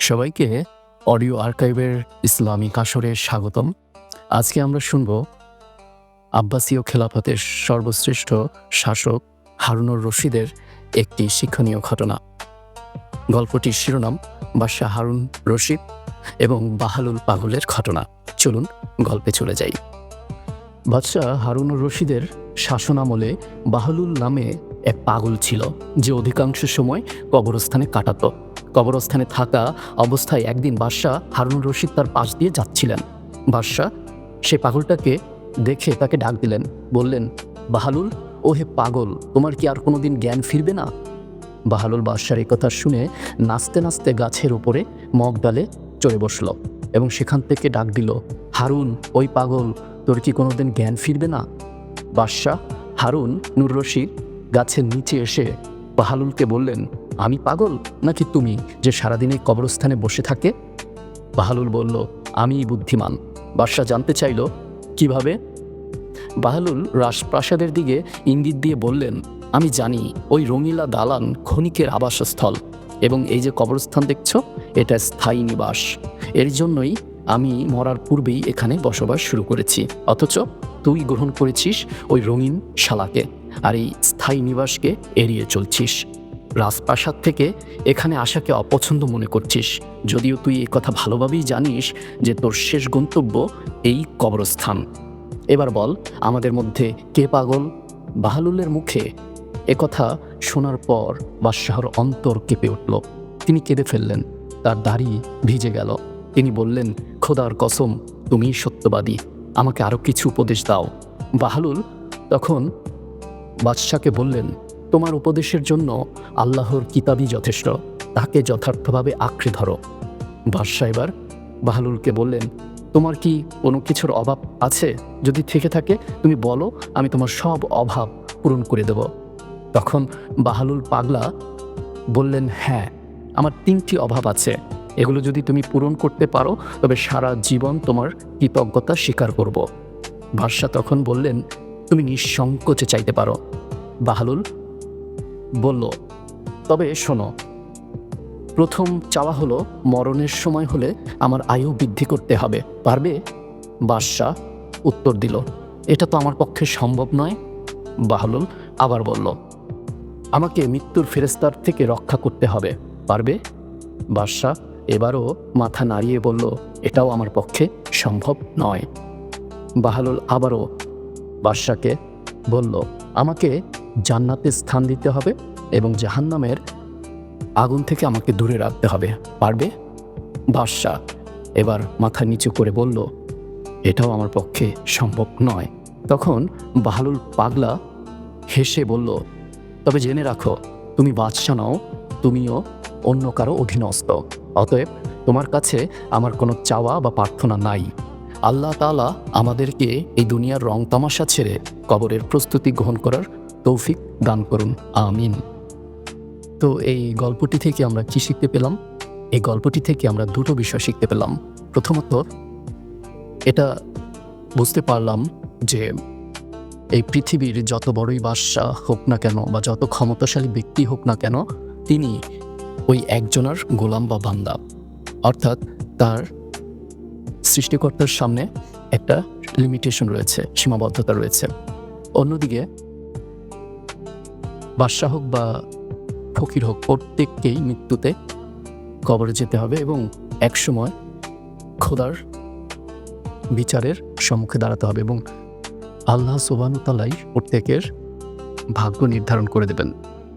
সবাইকে audio আর্কাইভের Islamic আসরে স্বাগতম। আজকে আমরা শুনব আব্বাসীয় খেলাফতের সর্বশ্রেষ্ঠ শাসক হারুনুর রশিদের একটি শিক্ষণীয় ঘটনা। গল্পটির শিরোনাম, বাদশাহ হারুন রশিদ এবং বাহালুল পাগলের ঘটনা। চলুন গল্পে চলে যাই। বাদশাহ হারুনুর রশিদের শাসনামলে বাহালুল নামে এক পাগল ছিল, যে অধিকাংশ সময় কবরস্থানে কাটাতো। কবরস্থানে থাকা অবস্থায় একদিন বাদশাহ হারুনুর রশিদ তার পাশ দিয়ে যাচ্ছিলেন। বাদশাহ সে পাগলটাকে দেখে তাকে ডাক দিলেন, বললেন, বাহালুল ও হে পাগল, তোমার কি আর কোনোদিন জ্ঞান ফিরবে না? বাহালুল বাদশার এই কথা শুনে নাচতে নাচতে গাছের ওপরে মগ ডালে চড়ে বসল এবং সেখান থেকে ডাক দিল, হারুন, ওই পাগল, তোর কি কোনোদিন জ্ঞান ফিরবে না? বাদশাহ হারুন, নুর রশিদ গাছের নিচে এসে বাহালুলকে বললেন আমি পাগল নাকি তুমি যে সারাদিনে কবরস্থানে বসে থাকে? বাহালুল বলল, আমি বুদ্ধিমান। বাদশাহ জানতে চাইল, কীভাবে? বাহালুল রাজপ্রাসাদের দিকে ইঙ্গিত দিয়ে বললেন, আমি জানি ওই রঙিলা দালান ক্ষণিকের আবাসস্থল এবং এই যে কবরস্থান দেখছ, এটা স্থায়ী নিবাস। এর জন্যই আমি মরার পূর্বেই এখানে বসবাস শুরু করেছি। অথচ তুই গ্রহণ করেছিস ওই রঙিন শালাকে, আর এই স্থায়ী নিবাসকে এড়িয়ে চলছিস। রাজপ্রাসাদ থেকে এখানে আসাকে অপছন্দ মনে করছিস। যদিও তুই এই কথা ভালোভাবেই জানিস যে তোর শেষ গন্তব্য এই কবরস্থান। এবার বল, আমাদের মধ্যে কে পাগল? বাহালুলের মুখে একথা শোনার পর বাদশাহর অন্তর কেঁপে উঠল। তিনি কেঁদে ফেললেন, তার দাড়ি ভিজে গেল। তিনি বললেন, খোদার কসম, তুমি সত্যবাদী, আমাকে আরও কিছু উপদেশ দাও। বাহালুল তখন বাদশাকে বললেন তোমার উপদেশের জন্য আল্লাহর কিতাবই যথেষ্ট। তাকে যথার্থভাবে আঁকড়ে ধরো। বাদশাহ এবার বাহালুলকে বললেন, তোমার কি কোনো কিছুর অভাব আছে? যদি থেকে থাকে, তুমি বলো, আমি তোমার সব অভাব পূরণ করে দেব। তখন বাহালুল পাগলা বললেন হ্যাঁ আমার তিনটি অভাব আছে। এগুলো যদি তুমি পূরণ করতে পারো, তবে সারা জীবন তোমার কৃতজ্ঞতা স্বীকার করব। বাদশাহ তখন বললেন, তুমি নিঃসংকোচে চাইতে পারো। বাহালুল বলল, তবে শোনো, প্রথম চাওয়া হলো মরণের সময় হলে আমার আয়ু বৃদ্ধি করতে হবে। পারবে? বাদশাহ উত্তর দিল, এটা তো আমার পক্ষে সম্ভব নয়। বাহলুল আবার বলল, আমাকে মৃত্যুর ফেরেস্তার থেকে রক্ষা করতে হবে। পারবে? বাদশাহ এবারও মাথা নাড়িয়ে বলল, এটাও আমার পক্ষে সম্ভব নয়। বাহালুল আবারও বাদশাকে বলল, আমাকে জান্নাতে স্থান দিতে হবে এবং জাহান্নামের আগুন থেকে আমাকে দূরে রাখতে হবে। পারবে? বাদশাহ এবার মাথা নিচু করে বলল, এটাও আমার পক্ষে সম্ভব নয়। তখন বাহালুল পাগলা হেসে বলল, তবে জেনে রাখো, তুমি বাদশাহ নাও, তুমিও অন্য কারও অধীনস্থ। অতএব তোমার কাছে আমার কোনো চাওয়া বা প্রার্থনা নাই। আল্লাহ তাআলা আমাদেরকে এই দুনিয়ার রং তামাশা ছেড়ে কবরের প্রস্তুতি গ্রহণ করার তৌফিক দান করুন, আমিন। তো এই গল্পটি থেকে আমরা কি শিখতে পেলাম? এই গল্পটি থেকে আমরা দুটো বিষয় শিখতে পেলাম। প্রথমত, এটা বুঝতে পারলাম যে এই পৃথিবীর যত বড়ই বাদশাহ হোক না কেন বা যত ক্ষমতাশালী ব্যক্তি হোক না কেন, তিনি ওই একজনের গোলাম বা বান্দা। অর্থাৎ তার সৃষ্টিকর্তার সামনে একটা লিমিটেশন রয়েছে, সীমাবদ্ধতা রয়েছে। অন্যদিকে বাদশাহ হোক বা ফকির হোক, প্রত্যেককেই মৃত্যুতে কবরে যেতে হবে এবং একসময় খোদার বিচারের সম্মুখে দাঁড়াতে হবে এবং আল্লাহ সোবানুতালাই প্রত্যেকের ভাগ্য নির্ধারণ করে দেবেন।